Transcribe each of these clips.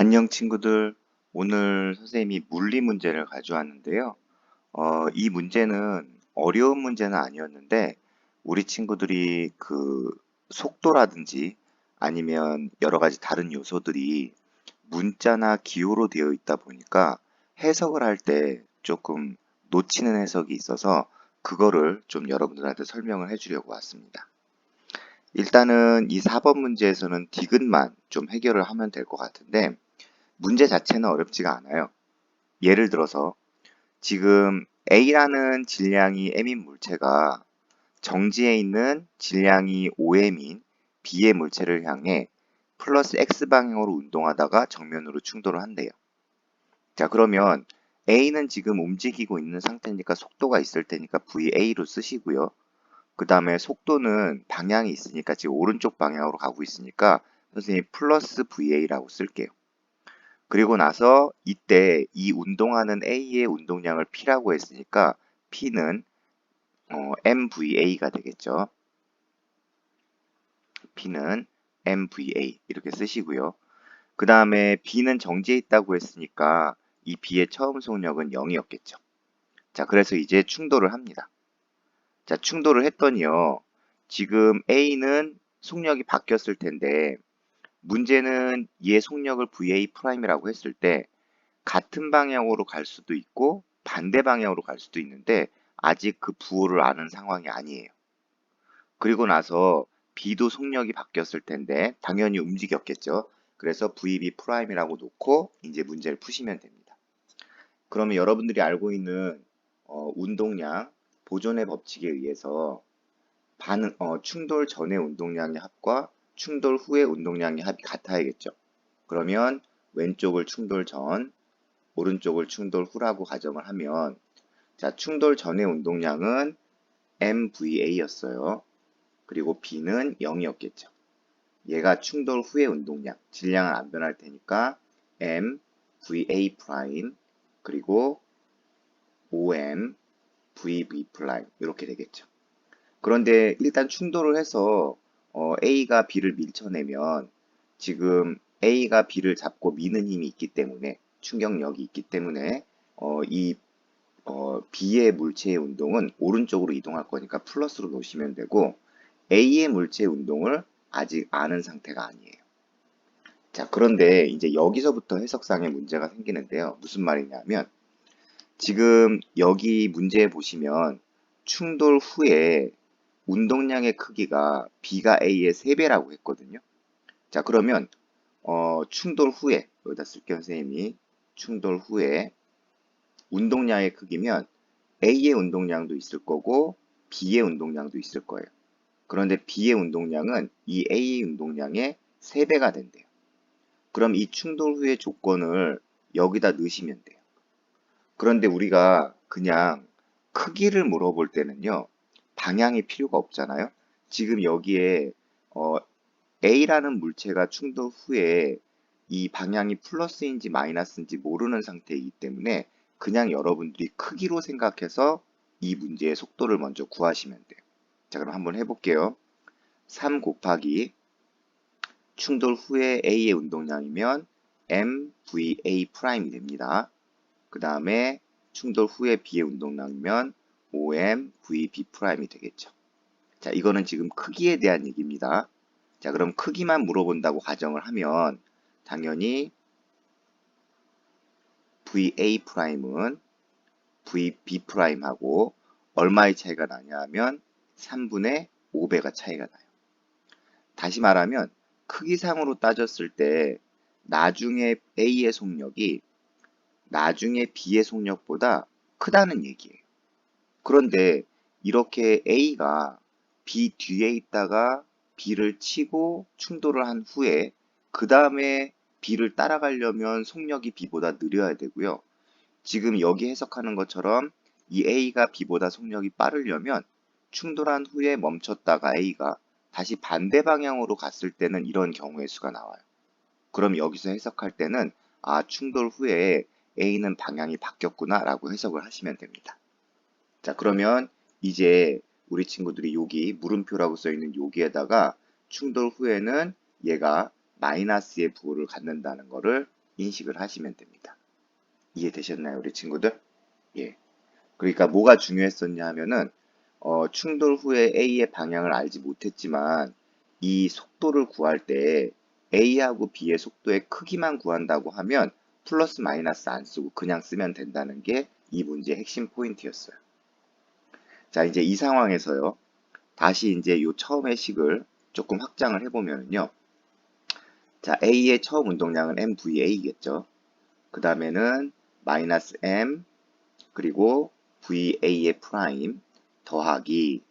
안녕 친구들. 오늘 선생님이 물리 문제를 가져왔는데요. 어, 이 문제는 어려운 문제는 아니었는데 우리 친구들이 그 속도라든지 아니면 여러 가지 다른 요소들이 문자나 기호로 되어 있다 보니까 해석을 할 때 조금 놓치는 해석이 있어서 그거를 좀 여러분들한테 설명을 해주려고 왔습니다. 일단은 이 4번 문제에서는 디귿만 좀 해결을 하면 될 것 같은데 문제 자체는 어렵지가 않아요. 예를 들어서 지금 A라는 질량이 M인 물체가 정지에 있는 질량이 5M인 B의 물체를 향해 플러스 X방향으로 운동하다가 정면으로 충돌을 한대요. 자 그러면 A는 지금 움직이고 있는 상태니까 속도가 있을 테니까 VA로 쓰시고요. 그 다음에 속도는 방향이 있으니까 지금 오른쪽 방향으로 가고 있으니까 선생님 플러스 VA라고 쓸게요. 그리고 나서 이때 이 운동하는 A의 운동량을 P라고 했으니까 P는 어, MVA가 되겠죠. P는 MVA 이렇게 쓰시고요. 그 다음에 B는 정지해 있다고 했으니까 이 B의 처음 속력은 0이었겠죠. 자, 그래서 이제 충돌을 합니다. 자, 충돌을 했더니요. 지금 A는 속력이 바뀌었을 텐데 문제는 얘 속력을 VA'이라고 했을 때 같은 방향으로 갈 수도 있고 반대 방향으로 갈 수도 있는데 아직 그 부호를 아는 상황이 아니에요. 그리고 나서 B도 속력이 바뀌었을 텐데 당연히 움직였겠죠. 그래서 VB'이라고 놓고 이제 문제를 푸시면 됩니다. 그러면 여러분들이 알고 있는 어, 운동량 보존의 법칙에 의해서 반응, 어, 충돌 전의 운동량의 합과 충돌 후의 운동량의 합이 같아야겠죠. 그러면 왼쪽을 충돌 전, 오른쪽을 충돌 후라고 가정을 하면 자, 충돌 전의 운동량은 MVA였어요. 그리고 B는 0이었겠죠. 얘가 충돌 후의 운동량, 질량은 안 변할 테니까 MVA' 그리고 OM VB' 이렇게 되겠죠. 그런데 일단 충돌을 해서 어, A가 B를 밀쳐내면 지금 A가 B를 잡고 미는 힘이 있기 때문에 충격력이 있기 때문에 어, 이 어, B의 물체의 운동은 오른쪽으로 이동할 거니까 플러스로 놓으시면 되고 A의 물체의 운동을 아직 아는 상태가 아니에요. 자, 그런데 이제 여기서부터 해석상의 문제가 생기는데요. 무슨 말이냐면 지금 여기 문제에 보시면 충돌 후에 운동량의 크기가 B가 A의 3배라고 했거든요. 자, 그러면 어, 충돌 후에 여기다 쓸게요, 선생님이. 충돌 후에 운동량의 크기면 A의 운동량도 있을 거고 B의 운동량도 있을 거예요. 그런데 B의 운동량은 이 A의 운동량의 3배가 된대요. 그럼 이 충돌 후의 조건을 여기다 넣으시면 돼요. 그런데 우리가 그냥 크기를 물어볼 때는요. 방향이 필요가 없잖아요. 지금 여기에 어, A라는 물체가 충돌 후에 이 방향이 플러스인지 마이너스인지 모르는 상태이기 때문에 그냥 여러분들이 크기로 생각해서 이 문제의 속도를 먼저 구하시면 돼요. 자, 그럼 한번 해볼게요. 3 곱하기 충돌 후에 A의 운동량이면 MVA' 됩니다. 그 다음에 충돌 후에 B의 운동량이면 OM, VB 프라임이 되겠죠. 자, 이거는 지금 크기에 대한 얘기입니다. 자, 그럼 크기만 물어본다고 가정을 하면 당연히 VA 프라임은 VB 프라임하고 얼마의 차이가 나냐 하면 3분의 5배가 차이가 나요. 다시 말하면 크기상으로 따졌을 때 나중에 A의 속력이 나중에 B의 속력보다 크다는 얘기예요. 그런데 이렇게 A가 B 뒤에 있다가 B를 치고 충돌을 한 후에 그 다음에 B를 따라가려면 속력이 B보다 느려야 되고요. 지금 여기 해석하는 것처럼 이 A가 B보다 속력이 빠르려면 충돌한 후에 멈췄다가 A가 다시 반대 방향으로 갔을 때는 이런 경우의 수가 나와요. 그럼 여기서 해석할 때는 아 충돌 후에 A는 방향이 바뀌었구나 라고 해석을 하시면 됩니다. 자, 그러면 이제 우리 친구들이 여기 물음표라고 써 있는 여기에다가 충돌 후에는 얘가 마이너스의 부호를 갖는다는 것을 인식을 하시면 됩니다. 이해되셨나요, 우리 친구들? 예. 그러니까 뭐가 중요했었냐 하면은 어, 충돌 후에 A의 방향을 알지 못했지만 이 속도를 구할 때 A하고 B의 속도의 크기만 구한다고 하면 플러스 마이너스 안 쓰고 그냥 쓰면 된다는 게 이 문제의 핵심 포인트였어요. 자, 이제 이 상황에서요. 다시 이제 요 처음의 식을 조금 확장을 해보면요. 자, A의 처음 운동량은 MVA겠죠. 그 다음에는 마이너스 M 그리고 VA의 프라임 더하기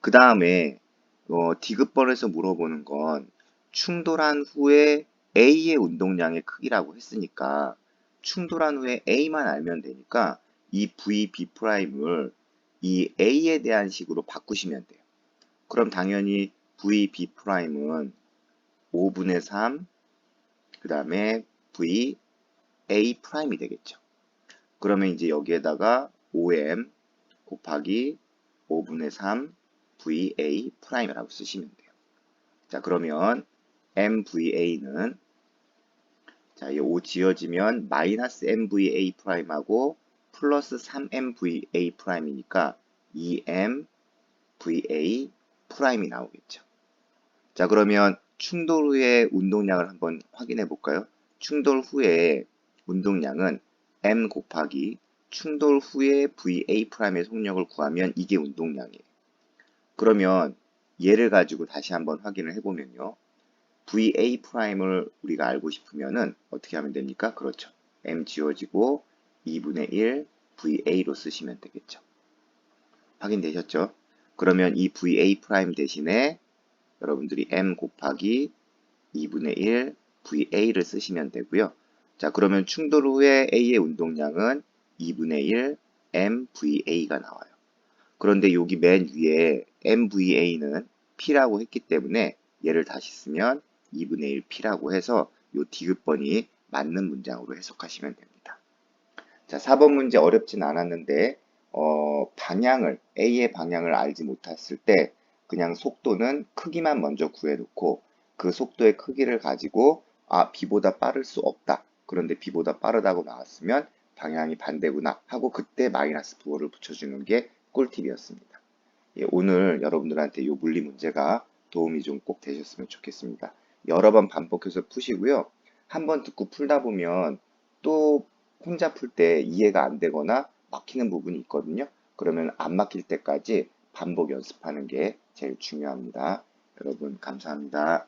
그 다음에 어, 디귿번에서 물어보는 건 충돌한 후에 A의 운동량의 크기라고 했으니까 충돌한 후에 A만 알면 되니까 이 VB 프라임을 이 A에 대한 식으로 바꾸시면 돼요. 그럼 당연히 VB 프라임은 5분의 3, 그 다음에 VA 프라임이 되겠죠. 그러면 이제 여기에다가 5M 곱하기 5분의 3 VA 프라임이라고 쓰시면 돼요. 자, 그러면 MVA는 자, 이 5 지어지면 마이너스 MVA 프라임하고 플러스 3MVA 프라임이니까 2MVA 프라임이 나오겠죠. 자, 그러면 충돌 후의 운동량을 한번 확인해 볼까요? 충돌 후에 운동량은 M 곱하기 충돌 후에 VA 프라임의 속력을 구하면 이게 운동량이에요. 그러면 얘를 가지고 다시 한번 확인을 해보면요. VA 프라임을 우리가 알고 싶으면은 어떻게 하면 됩니까? 그렇죠. M 지워지고 2분의 1 VA로 쓰시면 되겠죠. 확인되셨죠? 그러면 이 VA 프라임 대신에 여러분들이 M 곱하기 2분의 1 VA를 쓰시면 되고요. 자, 그러면 충돌 후에 A의 운동량은 2분의 1 MVA가 나와요. 그런데 여기 맨 위에 MVA는 P라고 했기 때문에 얘를 다시 쓰면 2분의 1 P라고 해서 요 디귿번이 맞는 문장으로 해석하시면 됩니다. 자, 4번 문제 어렵진 않았는데 어, 방향을 A의 방향을 알지 못했을 때 그냥 속도는 크기만 먼저 구해놓고 그 속도의 크기를 가지고 아 B보다 빠를 수 없다. 그런데 B보다 빠르다고 나왔으면 방향이 반대구나 하고 그때 마이너스 부호를 붙여주는 게 꿀팁이었습니다. 예, 오늘 여러분들한테 이 물리 문제가 도움이 좀 꼭 되셨으면 좋겠습니다. 여러 번 반복해서 푸시고요. 한 번 듣고 풀다 보면 또 혼자 풀 때 이해가 안 되거나 막히는 부분이 있거든요. 그러면 안 막힐 때까지 반복 연습하는 게 제일 중요합니다. 여러분 감사합니다.